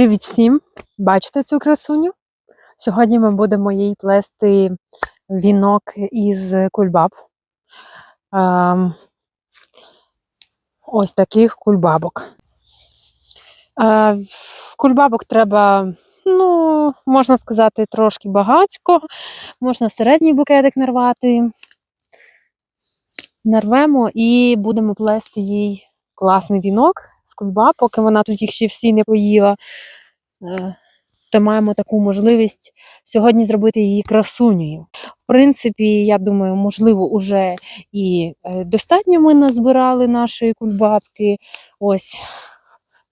Привіт всім! Бачите цю красуню? Сьогодні ми будемо їй плести вінок із кульбаб. Ем, ось таких кульбабок. Е, кульбабок треба, ну, можна сказати, трошки багацько, можна середній букетик нарвати. Нарвемо і будемо плести їй класний вінок з кульбаб, поки вона тут їх ще всі не поїла. Е, Та маємо таку можливість сьогодні зробити її красунею. В принципі, я думаю, можливо, уже і е, достатньо ми назбирали нашої кульбабки. Ось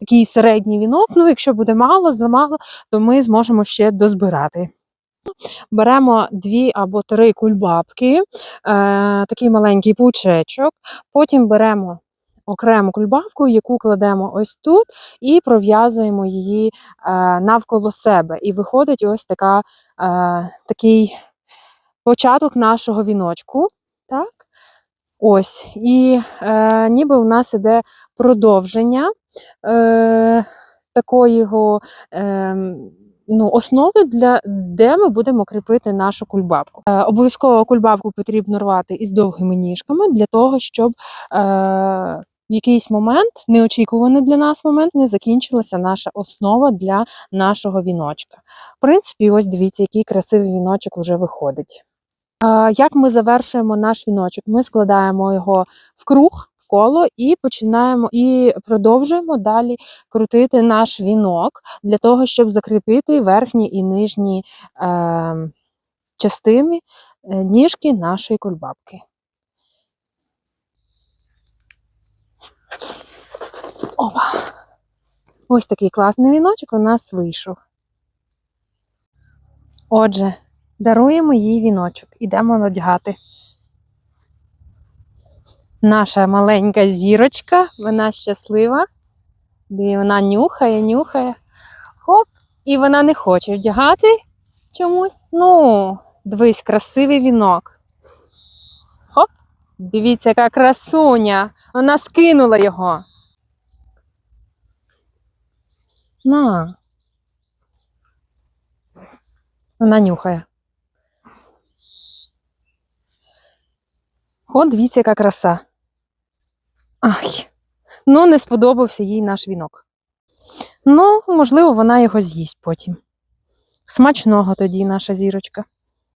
такий середній вінок. Ну, якщо буде мало, замало, то ми зможемо ще дозбирати. Беремо дві або три кульбабки, е, такий маленький пучечок. Потім беремо окрему кульбабку, яку кладемо ось тут, і пров'язуємо її е, навколо себе. І виходить ось така, е, такий початок нашого віночку. Так? Ось. І е, ніби у нас іде продовження е, такої. Е, Ну, основи, для, де ми будемо кріпити нашу кульбабку. Е, обов'язково кульбабку потрібно рвати із довгими ніжками для того, щоб е, в якийсь момент, неочікуваний для нас момент, не закінчилася наша основа для нашого віночка. В принципі, ось дивіться, який красивий віночок вже виходить. Як ми завершуємо наш віночок? Ми складаємо його в круг, в коло і починаємо і продовжуємо далі крутити наш вінок для того, щоб закріпити верхні і нижні е, частини ніжки нашої кульбабки. Опа! Ось такий класний віночок у нас вийшов. Отже, даруємо їй віночок, ідемо надягати. Наша маленька зірочка, вона щаслива. І вона нюхає, нюхає. Хоп, і вона не хоче вдягати чомусь. Ну, дивись, красивий вінок. Хоп, дивіться, яка красуня. Вона скинула його. На. Вона нюхає. От дивіться, яка краса. Ай. Ну, не сподобався їй наш вінок. Ну, можливо, вона його з'їсть потім. Смачного тоді, наша зірочка.